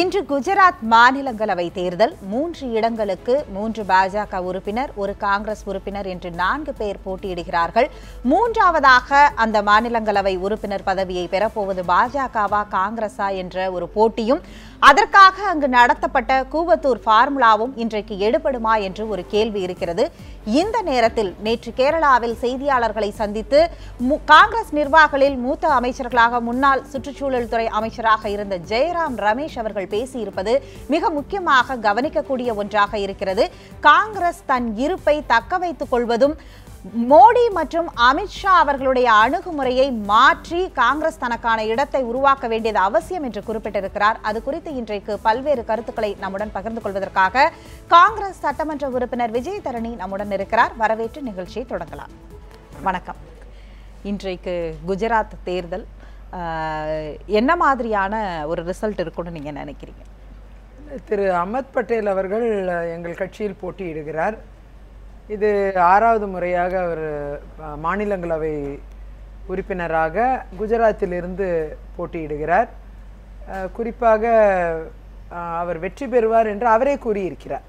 இன்று குஜராத் மாநிலங்களவை தேர்தல். மூன்று இடங்களுக்கு மூன்று பாஜக உறுப்பினர் ஒரு காங்கிரஸ் உறுப்பினர் என்று நான்கு பேர் போட்டியிடுகிறார்கள். மூன்றாவதாக அந்த மாநிலங்களவை உறுப்பினர் பதவியை பெறப்போவது பாஜகவா காங்கிரஸா என்ற ஒரு போட்டியும் அதற்காக அங்கு நடத்தப்பட்ட கூவத்தூர் ஃபார்முலாவும் இன்றைக்கு எடுபடுமா என்று ஒரு கேள்வி இருக்கிறது. இந்த நேரத்தில் நேற்று கேரளாவில் செய்தியாளர்களை சந்தித்து மு- காங்கிரஸ் நிர்வாகிகளில் மூத்த அமைச்சர்களாக முன்னாள் சுற்றுச்சூழல் துறை அமைச்சராக இருந்த ஜெயராம் ரமேஷ் அவர்கள் பேசியிருப்பது மிக முக்கியமாக கவனிக்கக்கூடிய ஒன்றாக இருக்கிறது. காங்கிரஸ் தன் இருப்பை தக்க வைத்துக் கொள்வதும் மோடி மற்றும் அமித்ஷா அவர்களுடைய அணுகுமுறையை மாற்றி காங்கிரஸ் தனக்கான இடத்தை உருவாக்க வேண்டியது அவசியம் என்று குறிப்பிட்டிருக்கிறார். அது குறித்து இன்றைக்கு பல்வேறு கருத்துக்களை நம்முடன் பகிர்ந்து கொள்வதற்காக காங்கிரஸ் சட்டமன்ற உறுப்பினர் விஜய் தரணி நம்முடன் இருக்கிறார். வரவேற்று நிகழ்ச்சியை தொடங்கலாம். வணக்கம். இன்றைக்கு குஜராத் தேர்தல் என்ன மாதிரியான ஒரு ரிசல்ட் இருக்கும்னு நீங்க நினைக்கிறீங்க? திரு அஹமத் பட்டேல் அவர்கள் எங்கள் கட்சியில் போட்டியிடுகிறார். இது ஆறாவது முறையாக அவர் மாநிலங்களவை உறுப்பினராக குஜராத்திலிருந்து போட்டியிடுகிறார். குறிப்பாக அவர் வெற்றி பெறுவார் என்று அவரே கூறியிருக்கிறார்.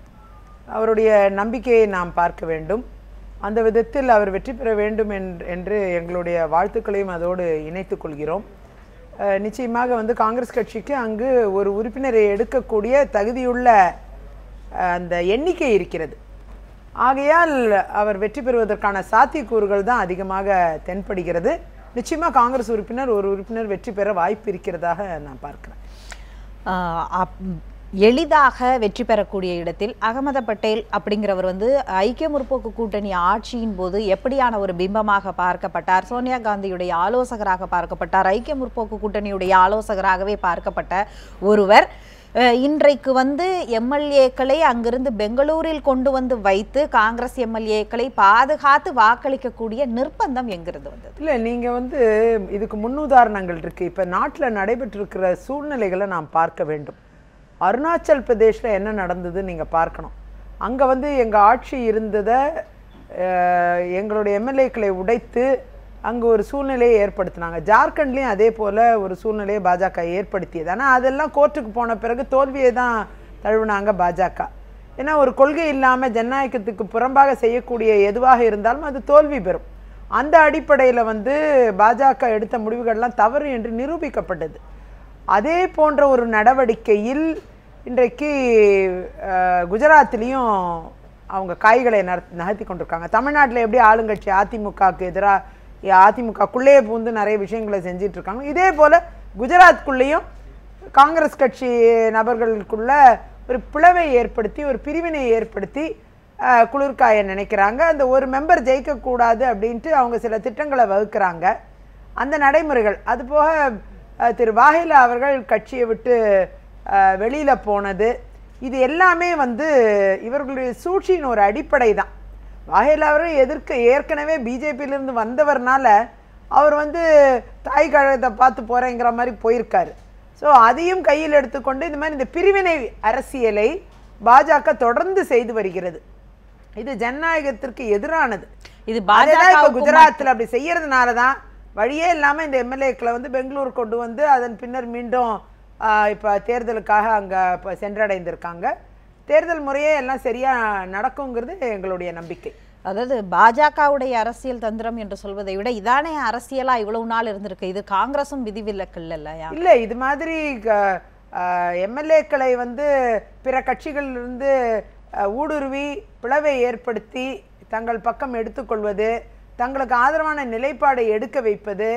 அவருடைய நம்பிக்கையை நாம் பார்க்க வேண்டும். அந்த விதத்தில் அவர் வெற்றி பெற வேண்டும் என்று- என்று எங்களுடைய வாழ்த்துக்களையும் அதோடு இணைத்து கொள்கிறோம். நிச்சயமாக வந்து காங்கிரஸ் கட்சிக்கு அங்கு ஒரு உறுப்பினரை எடுக்கக்கூடிய தகுதியுள்ள அந்த எண்ணிக்கை இருக்கிறது. ஆகையால் அவர் வெற்றி பெறுவதற்கான சாத்தியக்கூறுகள் தான் அதிகமாக தென்படுகிறது. நிச்சயமாக காங்கிரஸ் உறுப்பினர் ஒரு உறுப்பினர் வெற்றி பெற வாய்ப்பு இருக்கிறதாக நான் பார்க்கிறேன். அப்- எளிதாக வெற்றி பெறக்கூடிய இடத்தில் அகமத பட்டேல் அப்படிங்கிறவர் வந்து ஐக்கிய முற்போக்கு கூட்டணி ஆட்சியின் போது எப்படியான ஒரு பிம்பமாக பார்க்கப்பட்டார்? சோனியா காந்தியுடைய ஆலோசகராக பார்க்கப்பட்டார். ஐக்கிய முற்போக்கு கூட்டணியுடைய ஆலோசகராகவே பார்க்கப்பட்ட ஒருவர். இன்றைக்கு வந்து எம்எல்ஏக்களை அங்கிருந்து பெங்களூரில் கொண்டு வந்து வைத்து காங்கிரஸ் எம்எல்ஏக்களை பாதுகாத்து வாக்களிக்கக்கூடிய நிர்பந்தம் எங்கிருந்து வந்தது? இல்லை நீங்கள் வந்து இதுக்கு முன்னுதாரணங்கள் இருக்குது இப்போ நாட்டில் நடைபெற்றிருக்கிற சூழ்நிலைகளை நாம் பார்க்க வேண்டும். அருணாச்சல் பிரதேஷில் என்ன நடந்தது நீங்கள் பார்க்கணும். அங்கே வந்து எங்கள் ஆட்சி இருந்ததை எங்களுடைய எம்எல்ஏக்களை உடைத்து அங்கே ஒரு சூழ்நிலையை ஏற்படுத்தினாங்க. ஜார்க்கண்ட்லேயும் அதே போல் ஒரு சூழ்நிலையை பாஜக ஏற்படுத்தியது. ஆனால் அதெல்லாம் கோர்ட்டுக்கு போன பிறகு தோல்வியை தான் தழுவினாங்க பாஜக. ஏன்னா ஒரு கொள்கை இல்லாமல் ஜனநாயகத்துக்கு புறம்பாக செய்யக்கூடிய எதுவாக இருந்தாலும் அது தோல்வி பெறும். அந்த அடிப்படையில் வந்து பாஜக எடுத்த முடிவுகள்லாம் தவறு என்று நிரூபிக்கப்பட்டது. அதே போன்ற ஒரு நடவடிக்கையில் இன்றைக்கு குஜராத்திலையும் அவங்க காய்களை நர- நகர்த்தி கொண்டிருக்காங்க. தமிழ்நாட்டில் எப்படி ஆளுங்கட்சி அதிமுகவுக்கு எதிராக அதிமுகக்குள்ளேயே பூந்து நிறைய விஷயங்களை செஞ்சிட்டு இருக்காங்க இதே போல் குஜராத்குள்ளேயும் காங்கிரஸ் கட்சி நபர்களுக்குள்ள ஒரு பிளவை ஏற்படுத்தி ஒரு பிரிவினை ஏற்படுத்தி குளிர்காய நினைக்கிறாங்க. அந்த ஒரு மெம்பர் ஜெயிக்கக்கூடாது அப்படின்ட்டு அவங்க சில திட்டங்களை வகுக்கிறாங்க. அந்த நடைமுறைகள் அதுபோக திரு வாஹிலா அவர்கள் கட்சியை விட்டு வெளியில் போனது. இது எல்லாமே வந்து இவர்களுடைய சூழ்ச்சியின் ஒரு அடிப்படை தான் வாஹேலா அவர்கள் எதிர்க்க ஏற்கனவே பிஜேபியிலிருந்து வந்தவர்னால அவர் வந்து தாய் கழகத்தை பார்த்து போகிறேங்கிற மாதிரி போயிருக்காரு. ஸோ அதையும் கையில் எடுத்துக்கொண்டு இந்த மாதிரி இந்த பிரிவினை அரசியலை பாஜக தொடர்ந்து செய்து வருகிறது. இது ஜனநாயகத்திற்கு எதிரானது. இது இப்ப பாஜக குஜராத்தில் அப்படி செய்யறதுனால தான் வழியே இல்லாமல் இந்த எம்எல்ஏக்களை வந்து பெங்களூர் கொண்டு வந்து அதன் பின்னர் மீண்டும் இப்ப தேர்தலுக்காக அங்க இப்ப சென்றடைந்திருக்காங்க. தேர்தல் முறையே எல்லாம் சரியா நடக்குங்கிறது எங்களுடைய நம்பிக்கை. அதாவது பாஜகவுடைய அரசியல் தந்திரம் என்று சொல்வதை விட இதானே அரசியலா இவ்வளவு நாள் இருந்திருக்கு. இது காங்கிரசும் விதிவிலக்கு இல்லையா? இல்லை இது மாதிரி எம்எல்ஏக்களை வந்து பிற கட்சிகளிலிருந்து ஊடுருவி பிளவை ஏற்படுத்தி தங்கள் பக்கம் எடுத்துக்கொள்வது தங்களுக்கு ஆதரவான நிலைப்பாடை எடுக்க வைப்பது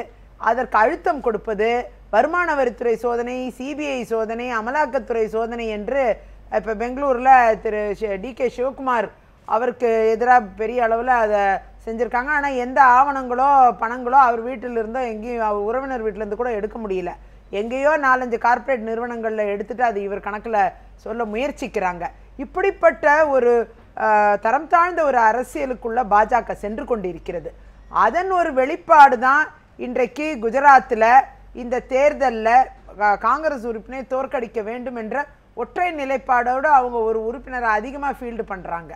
அதற்கு அழுத்தம் கொடுப்பது வருமான வரித்துறை சோதனை சிபிஐ சோதனை அமலாக்கத்துறை சோதனை என்று இப்போ பெங்களூரில் திரு டி கே சிவகுமார் அவருக்கு எதிராக பெரிய அளவில் அதை செஞ்சுருக்காங்க. ஆனால் எந்த ஆவணங்களோ பணங்களோ அவர் வீட்டில் இருந்தோ எங்கேயும் அவர் உறவினர் வீட்டிலேருந்து கூட எடுக்க முடியல. எங்கேயோ நாலஞ்சு கார்ப்பரேட் நிறுவனங்களில் எடுத்துகிட்டு அது இவர் கணக்கில் சொல்ல முயற்சிக்கிறாங்க. இப்படிப்பட்ட ஒரு தரம் தாழ்ந்த ஒரு அரசியலுக்குள்ள பாஜக சென்று கொண்டிருக்கிறது. அதன் ஒரு வெளிப்பாடு தான் இன்றைக்கு குஜராத்தில் இந்த தேர்தலில் காங்கிரஸ் உறுப்பினை தோற்கடிக்க வேண்டும் என்ற ஒற்றை நிலைப்பாடோடு அவங்க ஒரு உறுப்பினரை அதிகமாக ஃபீல்டு பண்ணுறாங்க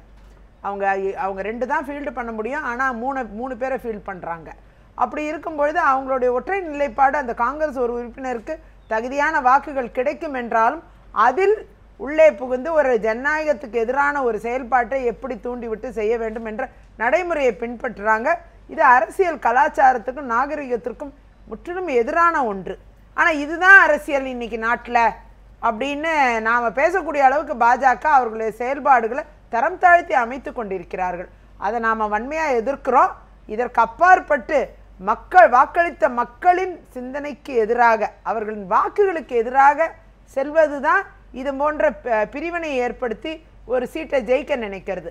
அவங்க அவங்க ரெண்டு தான் ஃபீல்டு பண்ண முடியும் ஆனால் மூணு மூணு பேரை ஃபீல்ட் பண்ணுறாங்க அப்படி இருக்கும் பொழுது அவங்களுடைய ஒற்றை நிலைப்பாடு அந்த காங்கிரஸ் ஒரு உறுப்பினருக்கு தகுதியான வாக்குகள் கிடைக்கும் என்றாலும் அதில் உள்ளே புகுந்து ஒரு ஜனநாயகத்துக்கு எதிரான ஒரு செயல்பாட்டை எப்படி தூண்டிவிட்டு செய்ய வேண்டும் என்ற நடைமுறையை பின்பற்றுறாங்க. இது அரசியல் கலாச்சாரத்துக்கும் நாகரிகத்திற்கும் முற்றிலும் எதிரான ஒன்று. ஆனால் இதுதான் அரசியல் இன்னைக்கு நாட்டில். அப்படின்னு நாம் பேசக்கூடிய அளவுக்கு பாஜக அவர்களுடைய செயல்பாடுகளை தரம் தாழ்த்தி அமைத்து கொண்டிருக்கிறார்கள். அதை நாம் வன்மையாக எதிர்க்கிறோம். இதற்கு அப்பாற்பட்டு மக்கள் வாக்களித்த மக்களின் சிந்தனைக்கு எதிராக அவர்களின் வாக்குகளுக்கு எதிராக செல்வது தான் இது போன்ற ப- பிரிவினை ஏற்படுத்தி ஒரு சீட்டை ஜெயிக்க நினைக்கிறது.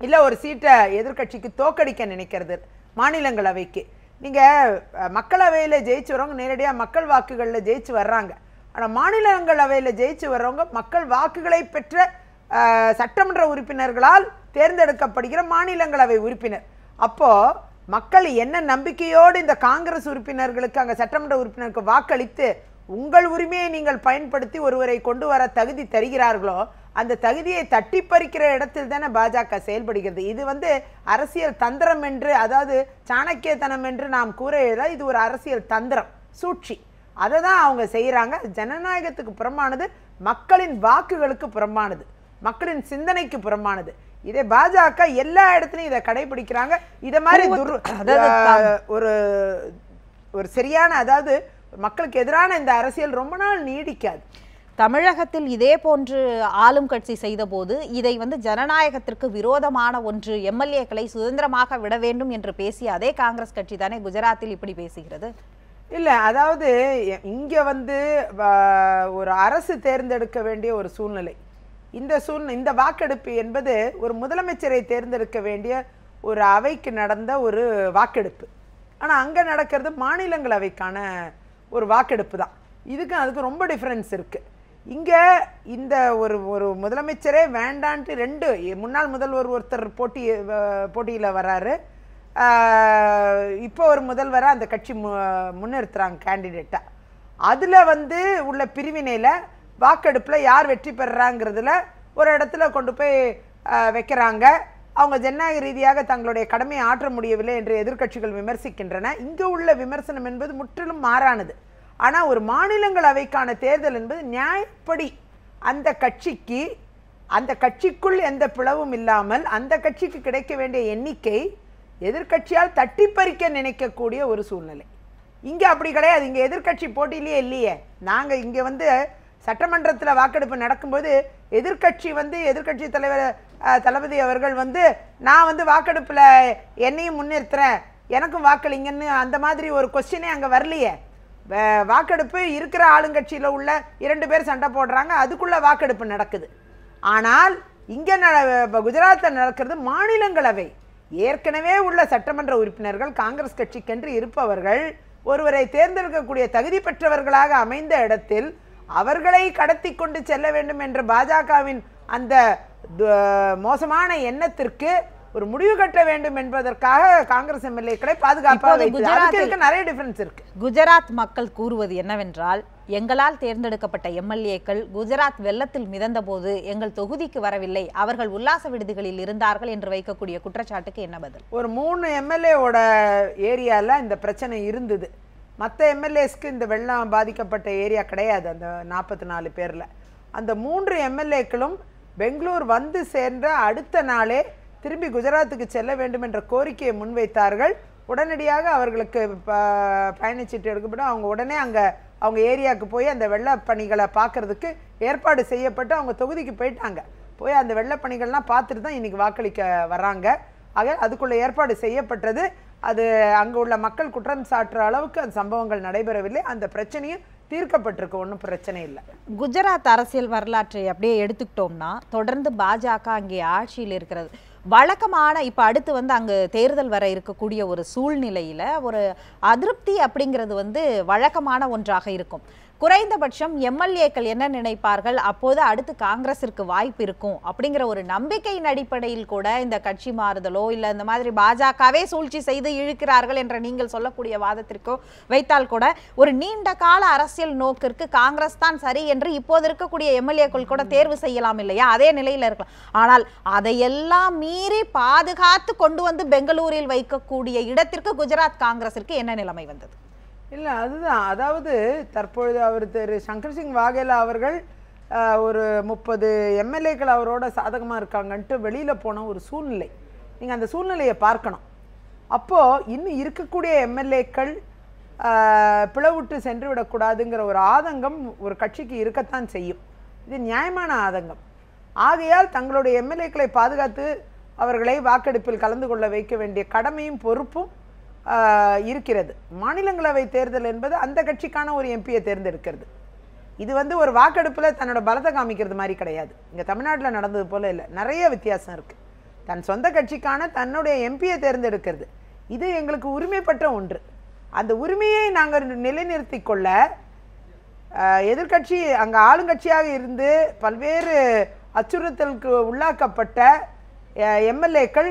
இல்லை ஒரு சீட்டை எதிர்க்கட்சிக்கு தோக்கடிக்க நினைக்கிறது மாநிலங்களவைக்கு. நீங்கள் மக்களவையில் ஜெயிச்சு வரவங்க நேரடியாக மக்கள் வாக்குகளில் ஜெயிச்சு வர்றாங்க. ஆனால் மாநிலங்களவையில் ஜெயிச்சு வர்றவங்க மக்கள் வாக்குகளை பெற்ற சட்டமன்ற உறுப்பினர்களால் தேர்ந்தெடுக்கப்படுகிற மாநிலங்களவை உறுப்பினர். அப்போது மக்கள் என்ன நம்பிக்கையோடு இந்த காங்கிரஸ் உறுப்பினர்களுக்கு அங்கே சட்டமன்ற உறுப்பினருக்கு வாக்களித்து உங்கள் உரிமையை நீங்கள் பயன்படுத்தி ஒருவரை கொண்டு வர தகுதி தருகிறார்களோ அந்த தகுதியை தட்டி பறிக்கிற இடத்தில் தானே பாஜக செயல்படுகிறது. இது வந்து அரசியல் தந்திரம் என்று அதாவது சாணக்கியத்தனம் என்று நாம் கூற இது ஒரு அரசியல் தந்திரம் சூழ்ச்சி. அதை தான் அவங்க செய்கிறாங்க ஜனநாயகத்துக்கு புறம்பானது மக்களின் வாக்குகளுக்கு புறம்பானது மக்களின் சிந்தனைக்கு புறம்பானது. இதை பாஜக எல்லா இடத்துலையும் இதை கடைபிடிக்கிறாங்க. இதை மாதிரி ஒரு ஒரு சரியான அதாவது மக்களுக்கு எதிரான இந்த அரசியல் ரொம்ப நாள் நீடிக்காது. தமிழகத்தில் இதே போன்று ஆளும் கட்சி செய்தபோது இதை வந்து ஜனநாயகத்திற்கு விரோதமான ஒன்று எம்எல்ஏக்களை சுதந்திரமாக விட வேண்டும் என்று பேசிய அதே காங்கிரஸ் கட்சி தானே குஜராத்தில் இப்படி பேசுகிறது? இல்லை அதாவது இங்கே வந்து ஒரு அரசு தேர்ந்தெடுக்க வேண்டிய ஒரு சூழ்நிலை. இந்த சூழ்நிலை இந்த வாக்கெடுப்பு என்பது ஒரு முதலமைச்சரை தேர்ந்தெடுக்க வேண்டிய ஒரு அவைக்கு நடந்த ஒரு வாக்கெடுப்பு. ஆனால் அங்கே நடக்கிறது மாநிலங்களவைக்கான ஒரு வாக்கெடுப்பு தான். இதுக்கும் அதுக்கு ரொம்ப டிஃப்ரென்ஸ் இருக்குது இங்கே இந்த ஒரு ஒரு முதலமைச்சரே வேண்டான்ட்டு ரெண்டு முன்னாள் முதல்வர் ஒருத்தர் போட்டி போட்டியில் வராரு. இப்போ ஒரு முதல்வராக அந்த கட்சி மு- முன்னிறுத்துறாங்க கேண்டிடேட்டாக அதில் வந்து உள்ள பிரிவினையில் வாக்கெடுப்பில் யார் வெற்றி பெறுறாங்கிறதுல ஒரு இடத்துல கொண்டு போய் வைக்கிறாங்க. அவங்க ஜனநாயக ரீதியாக தங்களுடைய கடமையை ஆற்ற முடியவில்லை என்று எதிர்க்கட்சிகள் விமர்சிக்கின்றன. இங்கே உள்ள விமர்சனம் என்பது முற்றிலும் மாறானது. ஆனால் ஒரு மாநிலங்களவைக்கான தேர்தல் என்பது நியாயப்படி அந்த கட்சிக்கு அந்த கட்சிக்குள் எந்த பிளவும் இல்லாமல் அந்த கட்சிக்கு கிடைக்க வேண்டிய எண்ணிக்கை எதிர்க்கட்சியால் தட்டி பறிக்க நினைக்கக்கூடிய ஒரு சூழ்நிலை. இங்கே அப்படி கிடையாது. இங்கே எதிர்க்கட்சி போட்டியிலேயே இல்லையே. நாங்கள் இங்கே வந்து சட்டமன்றத்தில் வாக்கெடுப்பு நடக்கும்போது எதிர்க்கட்சி வந்து எதிர்க்கட்சி தலைவர் தளபதி அவர்கள் வந்து நான் வந்து வாக்கெடுப்பில் என்னையும் முன்னிறுத்துறேன். எனக்கும் வாக்களிங்கன்னு அந்த மாதிரி ஒரு கொஸ்டினே அங்கே வரலையே. வாக்கெடுப்பு இருக்கிற ஆளுங்கட்சியில் உள்ள இரண்டு பேர் சண்டை போடுறாங்க. அதுக்குள்ளே வாக்கெடுப்பு நடக்குது. ஆனால் இங்கே நட- குஜராத்தில் நடக்கிறது மாநிலங்களவை. ஏற்கனவே உள்ள சட்டமன்ற உறுப்பினர்கள் காங்கிரஸ் கட்சிக்கென்று இருப்பவர்கள் ஒருவரை தேர்ந்தெடுக்கக்கூடிய தகுதி பெற்றவர்களாக அமைந்த இடத்தில் அவர்களை கடத்தி கொண்டு செல்ல வேண்டும் என்ற பாஜகவின் அந்த மோசமான எண்ணத்திற்கு ஒரு முடிவு கட்ட வேண்டும் என்பதற்காக காங்கிரஸ் எம்எல்ஏக்களை பாதுகாப்பாக நிறைய டிஃபரன்ஸ் இருக்கு. குஜராத் மக்கள் கூறுவது என்னவென்றால் எங்களால் தேர்ந்தெடுக்கப்பட்ட எம்எல்ஏக்கள் குஜராத் வெள்ளத்தில் மிதந்தபோது எங்கள் தொகுதிக்கு வரவில்லை. அவர்கள் உல்லாச விடுதிகளில் இருந்தார்கள் என்று வைக்கக்கூடிய குற்றச்சாட்டுக்கு என்ன பதில்? ஒரு மூணு எம்எல்ஏவோட ஏரியாவில் இந்த பிரச்சனை இருந்தது. மற்ற எம்எல்ஏஸ்க்கு இந்த வெள்ளம் பாதிக்கப்பட்ட ஏரியா கிடையாது அந்த நாற்பத்தி நாலு பேரில். அந்த மூன்று எம்எல்ஏக்களும் பெங்களூர் வந்து சேர்ந்த அடுத்த நாளே திரும்பி குஜராத்துக்கு செல்ல வேண்டும் என்ற கோரிக்கையை முன்வைத்தார்கள். உடனடியாக அவர்களுக்கு ப- பயணச்சீட்டு எடுக்கப்படும். அவங்க உடனே அங்கே அவங்க ஏரியாவுக்கு போய் அந்த வெள்ள பணிகளை பார்க்கறதுக்கு ஏற்பாடு செய்யப்பட்டு அவங்க தொகுதிக்கு போயிட்டாங்க. போய் அந்த வெள்ள பணிகள்லாம் பார்த்துட்டு தான் இன்றைக்கி வாக்களிக்க வராங்க. ஆக அதுக்குள்ளே ஏற்பாடு செய்யப்பட்டது. அது அங்கே உள்ள மக்கள் குற்றம் சாட்டுற அளவுக்கு அந்த சம்பவங்கள் நடைபெறவில்லை. அந்த பிரச்சனையும் தீர்க்கப்பட்டிருக்கு. ஒன்றும் பிரச்சனை இல்லை. குஜராத் அரசியல் வரலாற்றை அப்படியே எடுத்துக்கிட்டோம்னா தொடர்ந்து பாஜக அங்கே ஆட்சியில் இருக்கிறது. வழக்கமான இப்போ அடுத்து வந்து அங்கே தேர்தல் வர இருக்கக்கூடிய ஒரு சூழ்நிலையில் ஒரு அதிருப்தி அப்படிங்கிறது வந்து வழக்கமான ஒன்றாக இருக்கும். குறைந்தபட்சம் எம்எல்ஏக்கள் என்ன நினைப்பார்கள்? அப்போது அடுத்து காங்கிரஸிற்கு வாய்ப்பு இருக்கும். அப்படிங்கிற ஒரு நம்பிக்கையின் அடிப்படையில் கூட இந்த கட்சி மாறுதலோ இல்லை இந்த மாதிரி பாஜகவே சூழ்ச்சி செய்து இழுக்கிறார்கள் என்ற நீங்கள் சொல்லக்கூடிய வாதத்திற்கோ வைத்தால் கூட ஒரு நீண்ட கால அரசியல் நோக்கிற்கு காங்கிரஸ் தான் சரி என்று இப்போது இருக்கக்கூடிய எம்எல்ஏக்கள் கூட தேர்வு செய்யலாம் இல்லையா? அதே நிலையில் இருக்கலாம். ஆனால் அதையெல்லாம் மீறி பாதுகாத்து கொண்டு வந்து பெங்களூரில் வைக்கக்கூடிய இடத்திற்கு குஜராத் காங்கிரஸிற்கு என்ன நிலைமை வந்தது? இல்லை அதுதான். அதாவது தற்பொழுது அவர் திரு சங்கர் சிங் வாகேலா அவர்கள் ஒரு முப்பது எம்எல்ஏக்கள் அவரோட சாதகமாக இருக்காங்கன்ட்டு வெளியில் போன ஒரு சூழ்நிலை. நீங்கள் அந்த சூழ்நிலையை பார்க்கணும். அப்போது இன்னும் இருக்கக்கூடிய எம்எல்ஏக்கள் பிளவுட்டு சென்று விடக்கூடாதுங்கிற ஒரு ஆதங்கம் ஒரு கட்சிக்கு இருக்கத்தான் செய்யும். இது நியாயமான ஆதங்கம். ஆகையால் தங்களுடைய எம்எல்ஏக்களை பாதுகாத்து அவர்களை வாக்கெடுப்பில் கலந்து கொள்ள வைக்க வேண்டிய கடமையும் பொறுப்பும் இருக்கிறது. மாநிலங்களவை தேர்தல் என்பது அந்த கட்சிக்கான ஒரு எம்பியை தேர்ந்தெடுக்கிறது. இது வந்து ஒரு வாக்கெடுப்பில் தன்னோட பலத்தை காமிக்கிறது மாதிரி கிடையாது. இங்கே தமிழ்நாட்டில் நடந்தது போல இல்லை. நிறைய வித்தியாசம் இருக்குது தன் சொந்த கட்சிக்கான தன்னுடைய எம்பியை தேர்ந்தெடுக்கிறது. இது எங்களுக்கு உரிமைப்பட்ட ஒன்று. அந்த உரிமையை நாங்கள் நிலைநிறுத்தி கொள்ள எதிர்கட்சி எதிர்க்கட்சி அங்கே ஆளுங்கட்சியாக இருந்து பல்வேறு அச்சுறுத்தலுக்கு உள்ளாக்கப்பட்ட எம்எல்ஏக்கள்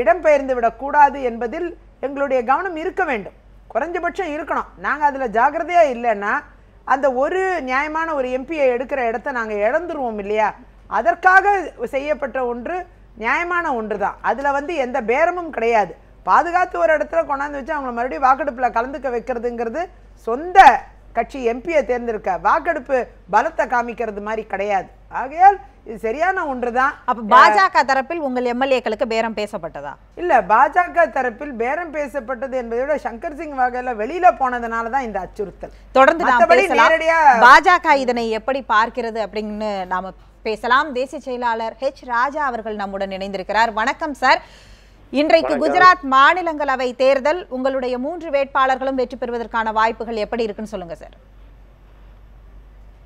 இடம்பெயர்ந்து விடக்கூடாது என்பதில் எங்களுடைய கவனம் இருக்க வேண்டும். குறைஞ்சபட்சம் இருக்கணும். நாங்கள் அதில் ஜாக்கிரதையாக இல்லைன்னா அந்த ஒரு நியாயமான ஒரு எம்பியை எடுக்கிற இடத்த நாங்கள் இழந்துருவோம் இல்லையா? அதற்காக செய்யப்பட்ட ஒன்று நியாயமான ஒன்று தான் அதில் வந்து எந்த பேரமும் கிடையாது. பாதுகாத்து ஒரு இடத்துல கொண்டாந்து வச்சு அவங்கள மறுபடியும் வாக்கெடுப்பில் கலந்துக்க வைக்கிறதுங்கிறது சொந்த கட்சி எம்பியை தேர்ந்தெடுக்க வாக்கெடுப்பு பலத்தை காமிக்கிறது மாதிரி கிடையாது. ஆகையால் இது சரியான ஒன்று தான் அப்ப பாஜக தரப்பில் உங்கள் எம்எல்ஏக்களுக்கு பேரம் பேசப்பட்டதா? இல்ல பாஜக தரப்பில் பேரம் பேசப்பட்டது என்பதை விட சங்கர் சிங் வகையில வெளியில போனதுனால தான் இந்த அச்சுறுத்தல். தொடர்ந்து பாஜக இதனை எப்படி பார்க்கிறது அப்படின்னு நாம பேசலாம். தேசிய செயலாளர் ஹெச் ராஜா அவர்கள் நம்முடன் இணைந்திருக்கிறார். வணக்கம் சார். இன்றைக்கு குஜராத் மாநிலங்களவை தேர்தல் உங்களுடைய மூன்று வேட்பாளர்களும் வெற்றி பெறுவதற்கான வாய்ப்புகள் எப்படி இருக்குன்னு சொல்லுங்க சார்.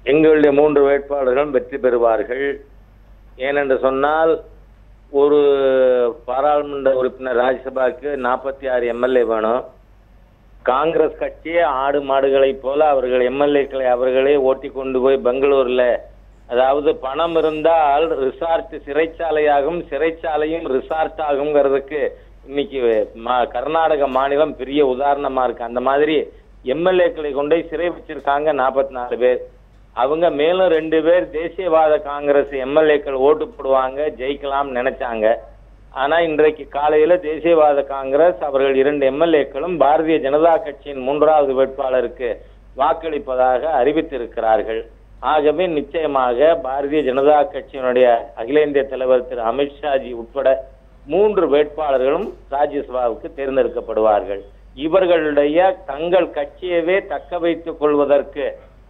எங்களுடைய மூன்று வேட்பாளர்களும் வெற்றி பெறுவார்கள். ஏனென்று சொன்னால் ஒரு பாராளுமன்ற உறுப்பினர் ராஜ்யசபாக்கு நாற்பத்தி ஆறு எம்எல்ஏ வேணும். காங்கிரஸ் கட்சி ஆடு மாடுகளைப் போல அவர்கள் எம்எல்ஏக்களை அவர்களே ஓட்டி கொண்டு போய் பெங்களூர்ல அதாவது பணம் இருந்தால் ரிசார்ட் சிறைச்சாலையாகும் சிறைச்சாலையும் ரிசார்ட் ஆகுங்கிறதுக்கு இன்னைக்கு மா- கர்நாடக மாநிலம் பெரிய உதாரணமா இருக்கு. அந்த மாதிரி எம்எல்ஏக்களை கொண்டு சிறை வச்சிருக்காங்க நாற்பத்தி நாலு பேர். அவங்க மேலும் ரெண்டு பேர் தேசியவாத காங்கிரஸ் எம்எல்ஏக்கள் ஓட்டு போடுவாங்க ஜெயிக்கலாம்னு நினைச்சாங்க. ஆனா இன்றைக்கு காலையில தேசியவாத காங்கிரஸ் அவர்கள் இரண்டு எம்எல்ஏக்களும் பாரதிய ஜனதா கட்சியின் மூன்றாவது வேட்பாளருக்கு வாக்களிப்பதாக அறிவித்திருக்கிறார்கள். ஆகவே நிச்சயமாக பாரதிய ஜனதா கட்சியினுடைய அகில இந்திய தலைவர் திரு அமித்ஷாஜி உட்பட மூன்று வேட்பாளர்களும் ராஜ்யசபாவுக்கு தேர்ந்தெடுக்கப்படுவார்கள். இவர்களுடைய தங்கள் கட்சியவே தக்க வைத்துக் கொள்வதற்கு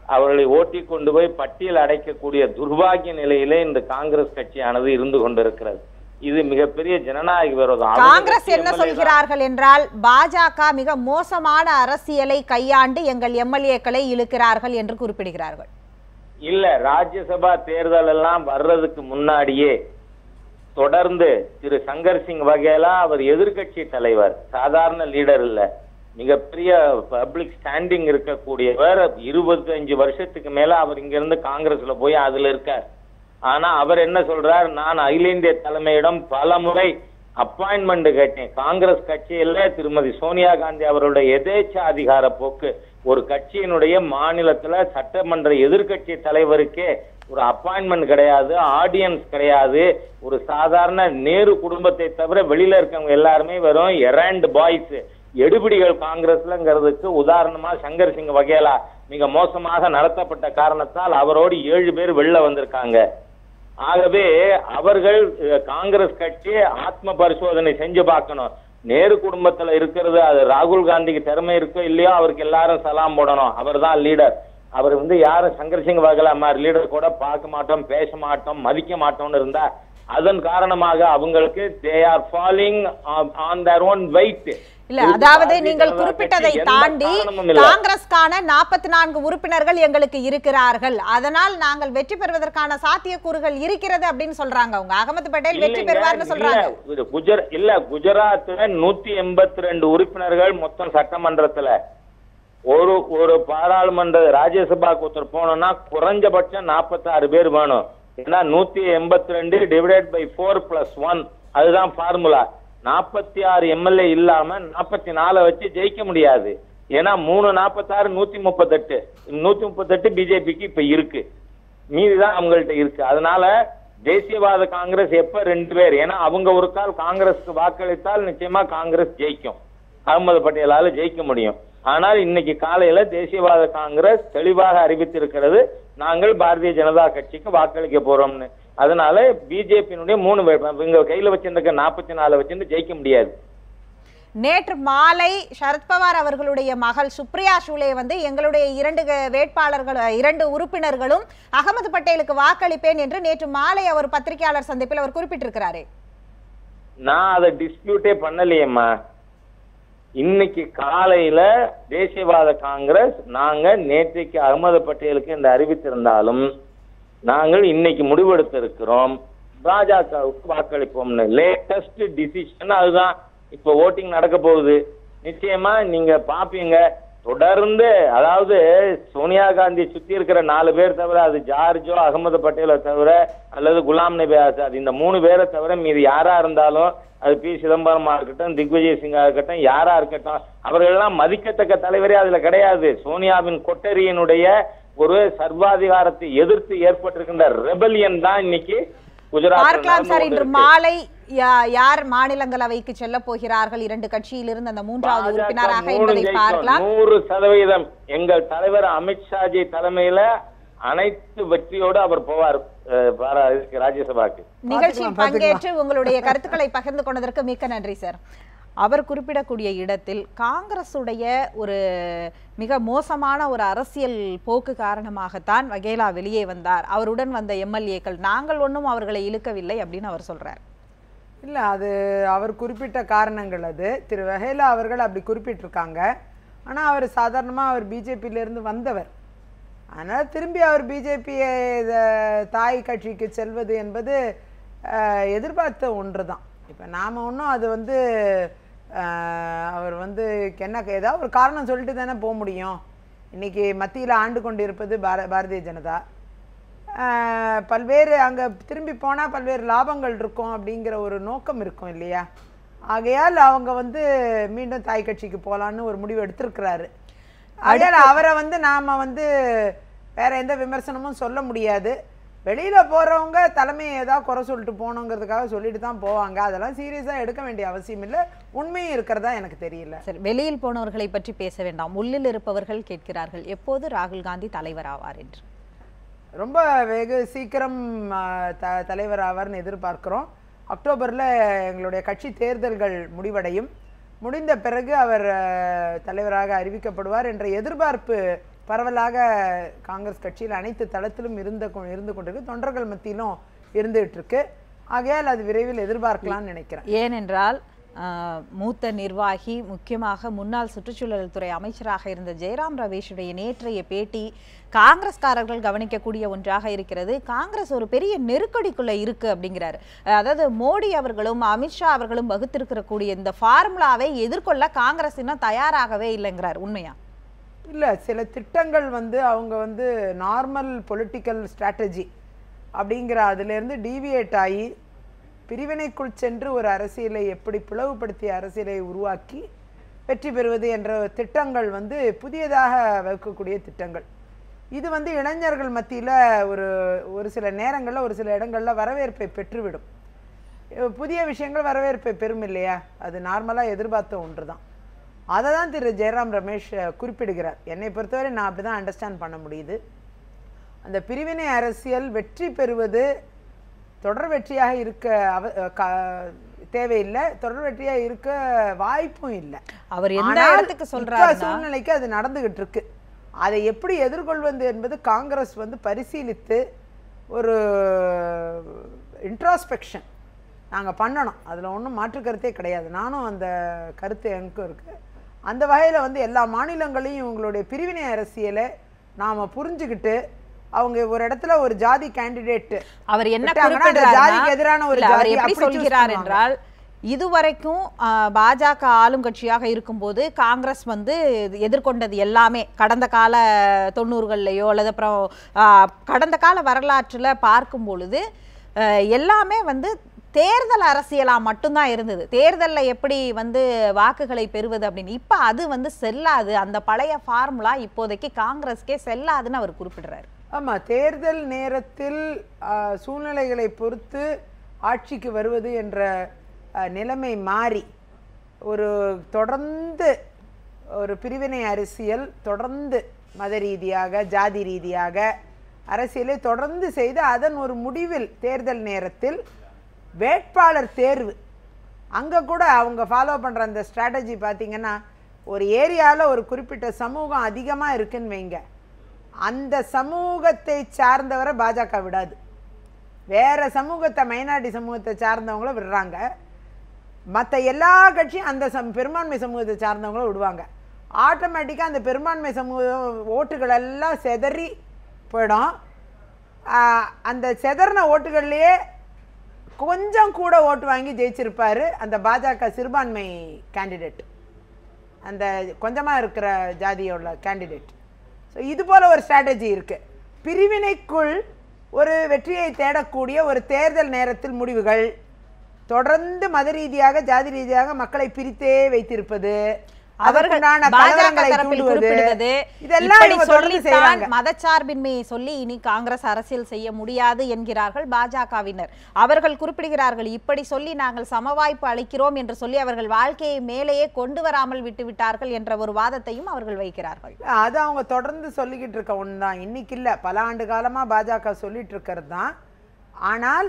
அவர்களை ஓட்டி கொண்டு போய் பட்டியல் அடைக்கக்கூடிய துர்பாகிய நிலையிலே இந்த காங்கிரஸ் கட்சியானது இருந்து கொண்டிருக்கிறது. இது மிகப்பெரிய ஜனநாயக விரோதம். காங்கிரஸ் என்ன. சொல்கிறார்கள் என்றால் பாஜக மிக மோசமான அரசியலை கையாண்டு எங்கள் எம்எல்ஏக்களை இழுக்கிறார்கள் என்று குறிப்பிடுகிறார்கள். இல்ல ராஜ்யசபா தேர்தல் எல்லாம் வர்றதுக்கு முன்னாடியே தொடர்ந்து திரு சங்கர் சிங் வகேலா அவர் எதிர்க்கட்சி தலைவர் சாதாரண லீடர் இல்ல. மிகப்பெரிய பப்ளிக் ஸ்டாண்டிங் இருக்கக்கூடியவர் இருபத்தஞ்சு வருஷத்துக்கு மேல அவர் இங்கிருந்து காங்கிரஸ்ல போய் அதுல இருக்கார். ஆனா அவர் என்ன சொல்றார்? நான் அகில இந்திய தலைமையிடம் பல முறை அப்பாயின்மெண்ட் கேட்டேன். காங்கிரஸ் கட்சியில திருமதி சோனியா காந்தி அவருடைய எதேச்ச அதிகார போக்கு ஒரு கட்சியினுடைய மாநிலத்துல சட்டமன்ற எதிர்க்கட்சி தலைவருக்கே ஒரு அப்பாயின்மெண்ட் கிடையாது ஆடியன்ஸ் கிடையாது. ஒரு சாதாரண நேரு குடும்பத்தை தவிர வெளியில இருக்கவங்க எல்லாருமே வெறும் எராண்ட் பாய்ஸ் எடுபிடிகள் காங்கிரஸ்லங்கிறதுக்கு உதாரணமா சங்கர் சிங் வகேலா மிக மோசமாக நடத்தப்பட்ட காரணத்தால் அவரோடு ஏழு பேர் வெளில வந்திருக்காங்க. ஆகவே அவர்கள் காங்கிரஸ் கட்சி ஆத்ம பரிசோதனை செஞ்சு பார்க்கணும். நேரு குடும்பத்துல இருக்கிறது அது ராகுல் காந்திக்கு திறமை இருக்கோ இல்லையோ அவருக்கு எல்லாரும் சலாம் போடணும். அவர்தான் லீடர் அவர் வந்து யாரும் சங்கர் சிங் வகலா மாதிரி லீடர் கூட பார்க்க மாட்டோம் பேச மாட்டோம் மதிக்க மாட்டோம்னு இருந்தா அதன் காரணமாக அவங்களுக்கு they are falling on their own weight இல்ல அதாவது நீங்கள் குறிப்பிட்டதை தாண்டி காங்கிரஸ்கான நாற்பத்தி நான்கு உறுப்பினர்கள் எங்களுக்கு இருக்கிறார்கள். அதனால் நாங்கள் வெற்றி பெறுவதற்கான சாத்தியக்கூறுகள் இருக்கிறது அப்படின்னு சொல்றாங்க அவங்க. அகமது பட்டேல் வெற்றி பெறுவார்னு சொல்றாங்க. குஜர இல்ல குஜராத்ல நூத்தி எண்பத்தி ரெண்டு உறுப்பினர்கள் மொத்தம் சட்டமன்றத்துல. ஒரு ஒரு பாராளுமன்ற ராஜ்யசபாக்கு ஒருத்தர் போனோம்னா குறைஞ்சபட்சம் 46 பேர் வேணும். ஏன்னா நூத்தி எண்பத்தி ரெண்டு divided by four plus one அதுதான் ஃபார்முலா நாற்பத்தி ஆறு எம்எல்ஏ இல்லாம நாற்பத்தி நாலு வச்சு ஜெயிக்க முடியாது. ஏன்னா மூணு நாற்பத்தாறு நூத்தி முப்பத்தெட்டு. நூத்தி முப்பத்தெட்டு பிஜேபிக்கு இப்ப இருக்கு. மீதிதான் அவங்கள்ட்ட இருக்கு. அதனால தேசியவாத காங்கிரஸ் எப்ப ரெண்டு பேர்? ஏன்னா அவங்க ஒரு கால் காங்கிரஸ்க்கு வாக்களித்தால் நிச்சயமா காங்கிரஸ் ஜெயிக்கும். அகமது பட்டேலால ஜெயிக்க முடியும். ஆனால் இன்னைக்கு காலையில தேசியவாத காங்கிரஸ் தெளிவாக அறிவித்திருக்கிறது நாங்கள் பாரதிய ஜனதா கட்சிக்கு வாக்களிக்க போறோம்னு. அதனால பிஜேபியினுடைய மூணு இவங்க கையில வச்சிருக்க நாற்பத்தி நாலு வச்சிருந்து ஜெயிக்க முடியாது. நேற்று மாலை சரத்பவார் அவர்களுடைய மகள் சுப்ரியா சூலே வந்து எங்களுடைய இரண்டு வேட்பாளர்கள் இரண்டு உறுப்பினர்களும் அகமது பட்டேலுக்கு வாக்களிப்பேன் என்று நேற்று மாலை அவர் பத்திரிகையாளர் சந்திப்பில் அவர் குறிப்பிட்டிருக்கிறாரே. நான் அதை டிஸ்பியூட்டே பண்ணலையேம்மா. இன்னைக்கு காலையில தேசியவாத காங்கிரஸ் நாங்க நேற்றைக்கு அகமது பட்டேலுக்கு இந்த அறிவித்திருந்தாலும் நாங்கள் இன்னைக்கு முடிவெடுத்திருக்கிறோம். பாஜகவுக்கு வாக்களிப்போம்னு. லேட்டஸ்ட் டிசிஷன் அதுதான். இப்ப ஓட்டிங் நடக்க போகுது. நிச்சயமா நீங்க பாப்பீங்க தொடர்ந்து அதாவது சோனியா காந்தி சுத்தி இருக்கிற நாலு பேர் தவிர அது ஜார்ஜோ அகமது பட்டேலை தவிர அல்லது குலாம் நபி ஆசாத் இந்த மூணு பேரை தவிர மீது யாரா இருந்தாலும் அது பி. சிதம்பரமா இருக்கட்டும் திக்விஜய் சிங்கா இருக்கட்டும் யாரா இருக்கட்டும் அவர்களெல்லாம் மதிக்கத்தக்க தலைவரே அதுல கிடையாது. சோனியாவின் கொட்டரியினுடைய ஒரு சர்வாதிகாரத்தை எதிர்த்து ஏற்பட்டிருக்கின்ற ரெபலியன் தான் இன்னைக்கு குஜராத் பார்க்கலாம் சார் இன்று மாலை யார் மாநிலங்களவைக்கு செல்ல போகிறார்கள்? இரண்டு கட்சியிலிருந்து அந்த மூன்றாவது உறுப்பினராக என்பதை பார்க்கலாம். நூறு சதவீதம். எங்கள் தலைவர் அமித்ஷாஜி தலைமையில அனைத்து வெற்றியோடு அவர் போவார் ராஜ்யசபாக்கு. நிகழ்ச்சியில். பங்கேற்று உங்களுடைய கருத்துக்களை பகிர்ந்து கொண்டதற்கு மிக்க நன்றி சார். அவர் குறிப்பிடக்கூடிய இடத்தில் காங்கிரசுடைய ஒரு மிக மோசமான ஒரு அரசியல் போக்கு காரணமாகத்தான் வகேலா வெளியே வந்தார். அவருடன் வந்த எம்எல்ஏக்கள் நாங்கள் ஒன்றும் அவர்களை இழுக்கவில்லை அப்படின்னு அவர் சொல்றார். இல்லை அது அவர் குறிப்பிட்ட காரணங்கள் அது. திரு வகையில் அவர்கள் அப்படி குறிப்பிட்டிருக்காங்க. ஆனால் அவர் சாதாரணமாக அவர் பிஜேபியிலேருந்து வந்தவர். அதனால் திரும்பி அவர் பிஜேபியை தாய் கட்சிக்கு செல்வது என்பது எதிர்பார்த்த ஒன்று தான் இப்போ நாம் ஒன்றும் அது வந்து அவர் வந்து என்ன ஏதாவது ஒரு காரணம் சொல்லிட்டு தானே போக முடியும். இன்றைக்கி மத்தியில் ஆண்டு கொண்டிருப்பது பார பாரதிய ஜனதா. பல்வேறு அங்கே திரும்பி போனால் பல்வேறு லாபங்கள் இருக்கும் அப்படிங்கிற ஒரு நோக்கம் இருக்கும் இல்லையா? ஆகையால் அவங்க வந்து மீண்டும் தாய் கட்சிக்கு போகலான்னு ஒரு முடிவு எடுத்திருக்கிறாரு. ஆகையால் அவரை வந்து நாம் வந்து வேற எந்த விமர்சனமும் சொல்ல முடியாது. வெளியில் போகிறவங்க தலைமையை ஏதாவது குறை சொல்லிட்டு போகணுங்கிறதுக்காக சொல்லிட்டு தான் போவாங்க. அதெல்லாம் சீரியஸாக எடுக்க வேண்டிய அவசியம் இல்லை. உண்மையும் இருக்கிறதா எனக்கு தெரியல. சரி வெளியில் போனவர்களை பற்றி பேச வேண்டாம். உள்ளில் இருப்பவர்கள் கேட்கிறார்கள். எப்போது ராகுல் காந்தி தலைவர் ஆவார் என்று? ரொம்ப வெகு சீக்கிரம் த தலைவர் ஆவார்னு எதிர்பார்க்குறோம். அக்டோபரில் எங்களுடைய கட்சி தேர்தல்கள் முடிவடையும். முடிந்த பிறகு அவர் தலைவராக அறிவிக்கப்படுவார் என்ற எதிர்பார்ப்பு பரவலாக காங்கிரஸ் கட்சியில் அனைத்து தளத்திலும் இருந்த கொ- இருந்து கொண்டிருக்கு. தொண்டர்கள் மத்தியிலும் இருந்துகிட்ருக்கு ஆகையால் அது விரைவில் எதிர்பார்க்கலாம்னு நினைக்கிறேன். ஏனென்றால் மூத்த நிர்வாகி முக்கியமாக முன்னாள் சுற்றுச்சூழல் துறை அமைச்சராக இருந்த ஜெயராம் ரமேஷுடைய நேற்றைய பேட்டி காங்கிரஸ்காரர்கள் கவனிக்கக்கூடிய ஒன்றாக இருக்கிறது. காங்கிரஸ் ஒரு பெரிய நெருக்கடிக்குள்ளே இருக்குது அப்படிங்கிறாரு. அதாவது மோடி அவர்களும் அமித்ஷா அவர்களும் வகுத்திருக்கிறக்கூடிய இந்த ஃபார்முலாவை எதிர்கொள்ள காங்கிரஸ் இன்னும் தயாராகவே இல்லைங்கிறார். உண்மையா? இல்லை சில திட்டங்கள் வந்து அவங்க வந்து நார்மல் பொலிட்டிக்கல் ஸ்ட்ராட்டஜி அப்படிங்கிற அதுலேருந்து டீவியேட் ஆகி பிரிவினைக்குள் சென்று ஒரு அரசியலை எப்படி பிளவுபடுத்திய அரசியலை உருவாக்கி வெற்றி பெறுவது என்ற திட்டங்கள் வந்து புதியதாக வகுக்கக்கூடிய திட்டங்கள். இது வந்து இளைஞர்கள் மத்தியில் ஒரு ஒரு சில நேரங்களில் ஒரு சில இடங்களில் வரவேற்பை பெற்றுவிடும். புதிய விஷயங்கள் வரவேற்பை பெறும் இல்லையா? அது நார்மலாக எதிர்பார்த்த ஒன்று தான் அதை தான் திரு ஜெயராம் ரமேஷ் குறிப்பிடுகிறார். என்னை பொறுத்தவரை நான் அப்படி தான் அண்டர்ஸ்டாண்ட் பண்ண முடியுது. அந்த பிரிவினை அரசியல் வெற்றி பெறுவது தொடர் வெற்றியாக இருக்க அவ தேவையில்லை. தொடர் வெற்றியாக இருக்க வாய்ப்பும் இல்லை. அவர் ஆனால் இடத்துக்கு சொல்றாருன்னா சூழ்நிலைக்கு அது நடந்துகிட்டு இருக்கு அதை எப்படி எதிர்கொள்வது என்பது காங்கிரஸ் வந்து பரிசீலித்து ஒரு இன்ட்ராஸ்பெக்ஷன் நாங்கள் பண்ணணும். அதில் ஒன்றும் மாற்று கருத்தே கிடையாது. நானும் அந்த கருத்து எனக்கும் இருக்குது அந்த வகையில் வந்து எல்லா மாநிலங்களையும் இவங்களுடைய பிரிவினை அரசியலை நாம் புரிஞ்சுக்கிட்டு அவங்க ஒரு இடத்துல ஒரு ஜாதி கேண்டிடேட் அவர் என்ன ஜாதிக்கு எதிரான ஒரு ஜாதி எப்படி சொல்கிறார். என்றால் இதுவரைக்கும் பாஜக ஆளும் கட்சியாக இருக்கும்போது காங்கிரஸ் வந்து எதிர்கொண்டது எல்லாமே. கடந்த கால தொண்ணூறுகள்லையோ அல்லது அப்புறம் கடந்த கால வரலாற்றில் பார்க்கும் பொழுது எல்லாமே வந்து தேர்தல் அரசியலாக மட்டும்தான் இருந்தது. தேர்தலில் எப்படி வந்து வாக்குகளை பெறுவது அப்படின்னு. இப்போ அது வந்து செல்லாது. அந்த பழைய ஃபார்முலா இப்போதைக்கு காங்கிரஸ்க்கே செல்லாதுன்னு அவர் குறிப்பிடுறாரு. ஆமாம் தேர்தல் நேரத்தில் சூழ்நிலைகளை பொறுத்து ஆட்சிக்கு வருவது என்ற நிலைமை மாறி ஒரு தொடர்ந்து ஒரு பிரிவினை அரசியல் தொடர்ந்து மத ரீதியாக ஜாதி ரீதியாக அரசியலை தொடர்ந்து செய்து அதன் ஒரு முடிவில் தேர்தல் நேரத்தில் வேட்பாளர் தேர்வு. அங்கே கூட அவங்க ஃபாலோ பண்ணுற அந்த ஸ்ட்ராட்டஜி பார்த்திங்கன்னா ஒரு ஏரியாவில் ஒரு குறிப்பிட்ட சமூகம் அதிகமாக இருக்குன்னு வைங்க. அந்த சமூகத்தை சார்ந்தவரை பாஜக விடாது. வேறு சமூகத்தை மைனாரிட்டி சமூகத்தை சார்ந்தவங்கள விடுறாங்க. மற்ற எல்லா கட்சியும் அந்த சம் பெரும்பான்மை சமூகத்தை சார்ந்தவங்களும் விடுவாங்க. ஆட்டோமேட்டிக்காக அந்த பெரும்பான்மை சமூகம் ஓட்டுகள் எல்லாம் செதறி போயிடும். அந்த செதறின ஓட்டுகள்லேயே கொஞ்சம் கூட ஓட்டு வாங்கி ஜெயிச்சிருப்பாரு அந்த பாஜக சிறுபான்மை கேண்டிடேட் அந்த கொஞ்சமாக இருக்கிற ஜாதியோட கேண்டிடேட் ஸோ இது போல் ஒரு ஸ்ட்ராட்டஜி இருக்குது பிரிவினைக்குள் ஒரு வெற்றியை தேடக்கூடிய ஒரு தேர்தல் நேரத்தில் முடிவுகள் தொடர்ந்து மத ரீதியாக ஜாதி ரீதியாக மக்களை பிரித்தே வைத்திருப்பது மதச்சார்பின்மையை சொல்லி இனி காங்கிரஸ் அரசியல் செய்ய முடியாது என்கிறார்கள் பாஜகவினர். அவர்கள் குறிப்பிடுகிறார்கள் இப்படி சொல்லி நாங்கள் சமவாய்ப்பு அளிக்கிறோம் என்று சொல்லி அவர்கள் வாழ்க்கையை மேலேயே கொண்டு வராமல் விட்டு விட்டார்கள் என்ற ஒரு வாதத்தையும் அவர்கள் வைக்கிறார்கள். அது அவங்க தொடர்ந்து சொல்லிக்கிட்டு இருக்க ஒன்று தான் இன்னைக்கு இல்லை. பல ஆண்டு காலமாக பாஜக சொல்லிட்டு இருக்கிறது தான். ஆனால்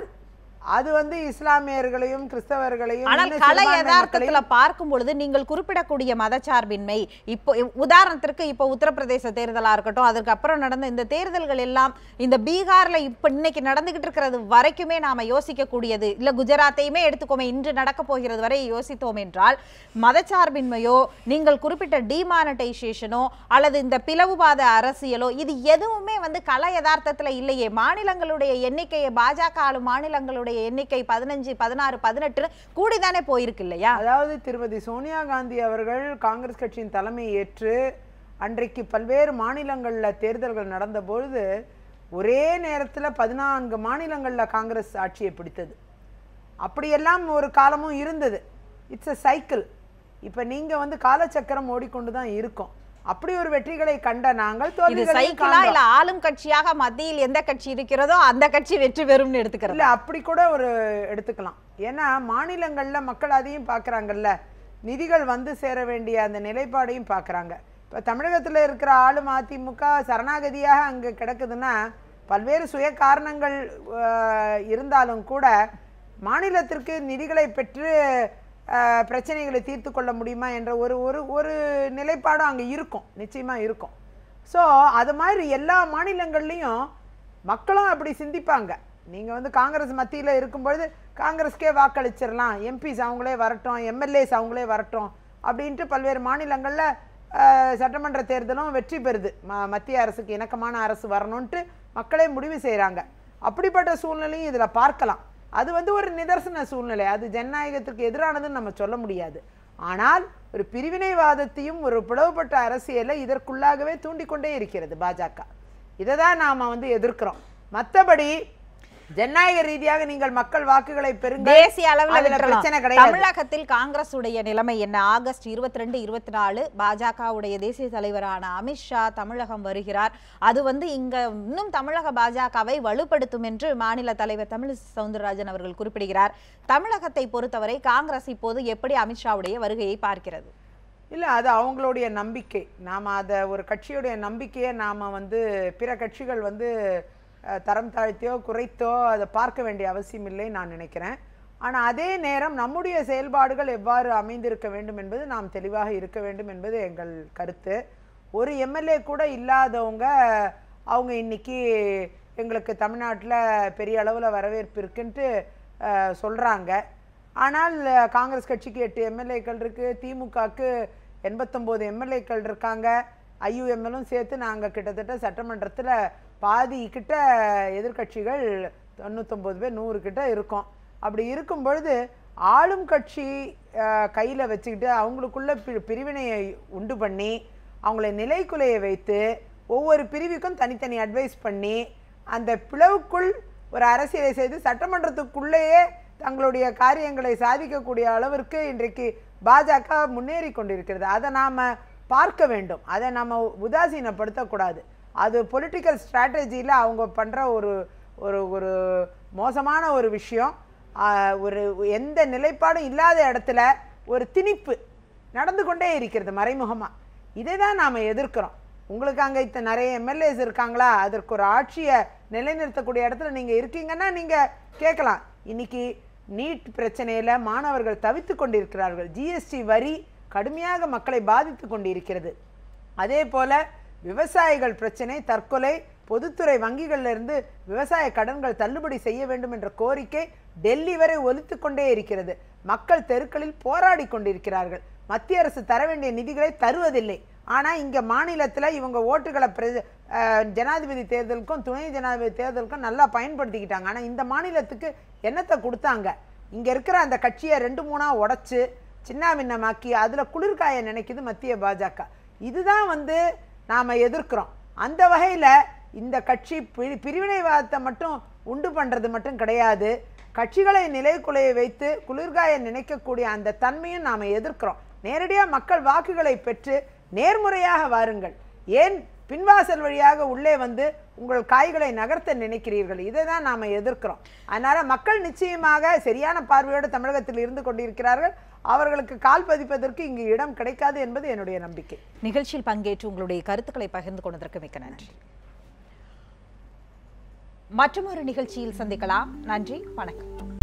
அது வந்து இஸ்லாமியர்களையும் கிறிஸ்தவர்களையும் ஆனால் கலை யதார்த்தத்துல பார்க்கும் பொழுது நீங்கள் குறிப்பிடக்கூடிய மதச்சார்பின்மை இப்போ உதாரணத்திற்கு இப்போ உத்தரப்பிரதேச தேர்தலா இருக்கட்டும் அதற்கு அப்புறம் நடந்த இந்த தேர்தல்கள் எல்லாம் இந்த பீகார்ல இப்ப இன்னைக்கு நடந்துகிட்டு இருக்கிறது வரைக்குமே நாம யோசிக்க கூடியது இல்ல குஜராத்தையுமே எடுத்துக்கோமே இன்று நடக்க போகிறது வரை யோசித்தோம் என்றால் மதச்சார்பின்மையோ நீங்கள் குறிப்பிட்ட டிமானடைசேஷனோ அல்லது இந்த பிளவுவாத அரசியலோ இது எதுவுமே வந்து கலை யதார்த்தத்துல இல்லையே. மாநிலங்களுடைய எண்ணிக்கையை பாஜக ஆளும் மாநிலங்களுடைய எண்ணிக்கை பதினஞ்சு பதினாறு பதினெட்டு கூடிதானே போயிருக்கு இல்லையா? அதாவது திருமதி சோனியா காந்தி அவர்கள் காங்கிரஸ் கட்சியின் தலைமை ஏற்று அன்றைக்கு பல்வேறு மாநிலங்களில் தேர்தல்கள் நடந்தபொழுது ஒரே நேரத்தில் பதினான்கு மாநிலங்களில் காங்கிரஸ் ஆட்சியை பிடித்தது. அப்படியெல்லாம் ஒரு காலமும் இருந்தது. இட்ஸ் அ சைக்கிள் இப்போ நீங்கள் வந்து காலச்சக்கரம் ஓடிக்கொண்டு தான் இருக்கோம். அப்படி ஒரு வெற்றிகளை கண்ட நாங்கள் சைக்கிளா. இல்ல ஆளும் கட்சியாக மத்தியில் எந்த கட்சி இருக்கிறதோ அந்த கட்சி வெற்றி பெறும்னு எடுத்துக்கிறது? இல்ல அப்படி கூட ஒரு எடுத்துக்கலாம். ஏன்னா மாநிலங்கள்ல மக்கள் அதையும் பார்க்கறாங்கல்ல நிதிகள் வந்து சேர வேண்டிய அந்த நிலைப்பாடையும் பார்க்கறாங்க இப்ப தமிழகத்துல இருக்கிற ஆளும் அதிமுக சரணாகதியாக அங்க கிடக்குதுன்னா பல்வேறு சுய காரணங்கள் இருந்தாலும் கூட மாநிலத்திற்கு நிதிகளை பெற்று பிரச்சனைகளை தீர்த்து கொள்ள முடியுமா என்ற ஒரு ஒரு ஒரு நிலைப்பாடும் அங்கே இருக்கும். நிச்சயமாக இருக்கும். ஸோ அது மாதிரி எல்லா மாநிலங்கள்லேயும் மக்களும் அப்படி சிந்திப்பாங்க. நீங்கள் வந்து காங்கிரஸ் மத்தியில் இருக்கும்பொழுது காங்கிரஸ்க்கே வாக்களிச்சிடலாம் எம்பிஸ் அவங்களே வரட்டும் எம்எல்ஏஸ் அவங்களே வரட்டும் அப்படின்ட்டு பல்வேறு மாநிலங்களில் சட்டமன்ற தேர்தலும் வெற்றி பெறுது. ம மத்திய அரசுக்கு இணக்கமான அரசு வரணும்ன்ட்டு மக்களே முடிவு செய்கிறாங்க அப்படிப்பட்ட சூழ்நிலையும் இதில் பார்க்கலாம். அது வந்து ஒரு நிதர்சன சூழ்நிலை. அது ஜனநாயகத்திற்கு எதிரானதுன்னு நம்ம சொல்ல முடியாது. ஆனால் ஒரு பிரிவினைவாதத்தையும் ஒரு பிளவுபட்ட அரசியலை இதற்குள்ளாகவே தூண்டிக்கொண்டே இருக்கிறது பாஜக. இதை தான் நாம வந்து எதிர்க்கிறோம். மற்றபடி ஜனநாயக ரீதியாக நீங்கள் மக்கள் வாக்குகளை பெறுங்க தேசிய அளவில். பிரச்சனை கிடையாது. தமிழகத்தில் காங்கிரஸ் உடைய நிலைமை என்ன? ஆகஸ்ட் இருபத்தி ரெண்டு இருபத்தி நாலு பாஜகவுடைய தேசிய தலைவரான அமித்ஷா தமிழகம் வருகிறார். அது வந்து இங்க இன்னும் தமிழக பாஜகவை வலுப்படுத்தும் என்று மாநில தலைவர் தமிழிசை சவுந்தரராஜன் அவர்கள் குறிப்பிடுகிறார். தமிழகத்தை பொறுத்தவரை காங்கிரஸ் இப்போது எப்படி அமித்ஷாவுடைய வருகையை பார்க்கிறது? இல்லை அது அவங்களுடைய நம்பிக்கை. நாம் அதை ஒரு கட்சியுடைய நம்பிக்கையை நாம் வந்து பிற கட்சிகள் வந்து தரம் தாழ்த்தியோ குறைத்தோ அதை பார்க்க வேண்டிய அவசியம் இல்லை நான் நினைக்கிறேன். ஆனால் அதே நேரம் நம்முடைய செயல்பாடுகள் எவ்வாறு அமைந்திருக்க வேண்டும் என்பது நாம் தெளிவாக இருக்க வேண்டும் என்பது எங்கள் கருத்து. ஒரு எம்எல்ஏ கூட இல்லாதவங்க அவங்க இன்னைக்கு எங்களுக்கு தமிழ்நாட்டில் பெரிய அளவில் வரவேற்பு இருக்குன்ட்டு சொல்கிறாங்க ஆனால் காங்கிரஸ் கட்சிக்கு எட்டு எம்எல்ஏக்கள் இருக்குது திமுகவுக்கு எண்பத்தொம்போது எம்எல்ஏக்கள் இருக்காங்க. ஐயுஎம்எலும் சேர்த்து நாங்கள் கிட்டத்தட்ட சட்டமன்றத்தில் பாதி கிட்ட எதிர்க்கட்சிகள் தொண்ணூத்தொம்பது பேர் நூறு கிட்ட இருக்கும். அப்படி இருக்கும் பொழுது ஆளும் கட்சி கையில் வச்சுக்கிட்டு அவங்களுக்குள்ள பி பிரிவினையை உண்டு பண்ணி அவங்கள நிலைக்குலைய வைத்து ஒவ்வொரு பிரிவுக்கும் தனித்தனி அட்வைஸ் பண்ணி அந்த பிளவுக்குள் ஒரு அரசியலை செய்து சட்டமன்றத்துக்குள்ளேயே தங்களுடைய காரியங்களை சாதிக்கக்கூடிய அளவிற்கு இன்றைக்கு பாஜக முன்னேறி கொண்டிருக்கிறது. அதை நாம் பார்க்க வேண்டும். அதை நாம் உதாசீனப்படுத்தக்கூடாது அது பொலிட்டிக்கல் ஸ்ட்ராட்டஜியில் அவங்க பண்ணுற ஒரு ஒரு ஒரு மோசமான ஒரு விஷயம். ஒரு எந்த நிலைப்பாடும் இல்லாத இடத்துல ஒரு திணிப்பு நடந்து கொண்டே இருக்கிறது மறைமுகமாக இதை தான் நாம் எதிர்க்கிறோம். உங்களுக்கு அங்கே இத்த நிறைய எம்எல்ஏஸ் இருக்காங்களா? அதற்கு ஒரு ஆட்சியை நிலைநிறுத்தக்கூடிய இடத்துல நீங்கள் இருக்கீங்கன்னா நீங்கள் கேட்கலாம். இன்னைக்கு நீட் பிரச்சனையில் மாணவர்கள் தவித்து கொண்டிருக்கிறார்கள். ஜிஎஸ்டி வரி கடுமையாக மக்களை பாதித்து கொண்டிருக்கிறது. அதே போல் விவசாயிகள் பிரச்சனை தற்கொலை பொதுத்துறை வங்கிகளிலிருந்து விவசாய கடன்கள் தள்ளுபடி செய்ய வேண்டும் என்ற கோரிக்கை டெல்லி வரை ஒலித்து கொண்டே இருக்கிறது. மக்கள் தெருக்களில் போராடி கொண்டிருக்கிறார்கள். மத்திய அரசு தர வேண்டிய நிதிகளை தருவதில்லை. ஆனால் இங்கே மாநிலத்தில் இவங்க ஓட்டுகளை பிர- ஜனாதிபதி தேர்தலுக்கும் துணை ஜனாதிபதி தேர்தலுக்கும் நல்லா பயன்படுத்திக்கிட்டாங்க. ஆனால் இந்த மாநிலத்துக்கு என்னத்தை கொடுத்தாங்க? இங்கே இருக்கிற அந்த கட்சியை ரெண்டு மூணாக உடச்சி சின்ன சின்னாபின்னமாக்கி அதில் குளிர்காய நினைக்குது மத்திய பாஜக. இதுதான் வந்து நாம் எதிர்க்கிறோம். அந்த வகையில் இந்த கட்சி பிரி- பிரிவினைவாதத்தை மட்டும் உண்டு பண்ணுறது மட்டும் கிடையாது. கட்சிகளை நிலைக்குலைய வைத்து குளிர்காய நினைக்கக்கூடிய அந்த தன்மையும் நாம் எதிர்க்கிறோம். நேரடியாக மக்கள் வாக்குகளை பெற்று நேர்முறையாக வாருங்கள். ஏன் பின்வாசல் வழியாக உள்ளே வந்து உங்கள் காய்களை நகர்த்த நினைக்கிறீர்கள்? இதை தான் நாம் எதிர்க்கிறோம். அதனால் மக்கள் நிச்சயமாக சரியான பார்வையோடு தமிழகத்தில் இருந்து கொண்டிருக்கிறார்கள். அவர்களுக்கு கால் பதிப்பதற்கு இங்கு இடம் கிடைக்காது என்பது என்னுடைய நம்பிக்கை. நிகழ்ச்சியில் பங்கேற்று உங்களுடைய கருத்துக்களை பகிர்ந்து கொண்டதற்கு மிக்க நன்றி. மற்றொரு நிகழ்ச்சியில் சந்திக்கலாம். நன்றி. வணக்கம்.